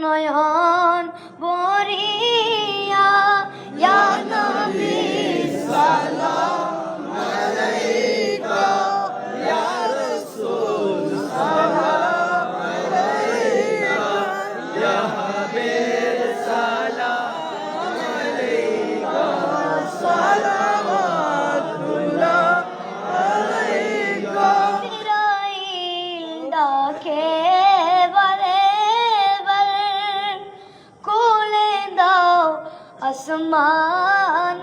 নয়ন বরিয়া ইয়া নবী সালাম আলাইকা ইয়া রাসূল সালাম আলাইকা ইয়া आसमान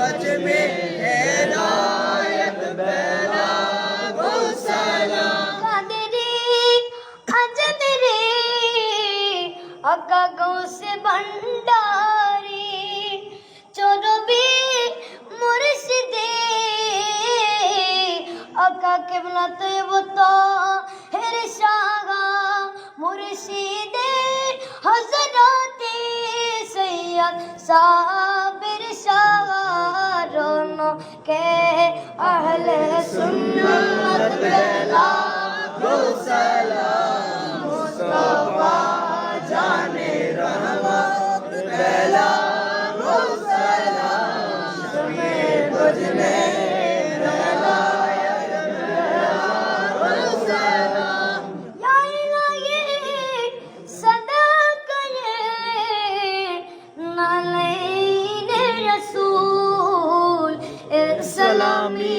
बच में हैदायत बेला सलाम कदरे अजद रे अका गौ से भंडारी चोरबे मुर्शिदे अका के बनाते वो तो हेर शागा मुर्शिदे हजरते सैयद सा bella Jerusalem, Mustafa jaane rahmat. Bella Jerusalem, hame tujhme rehla ya Jerusalem. Ya ilahi, sada kya ne Rasool, salami.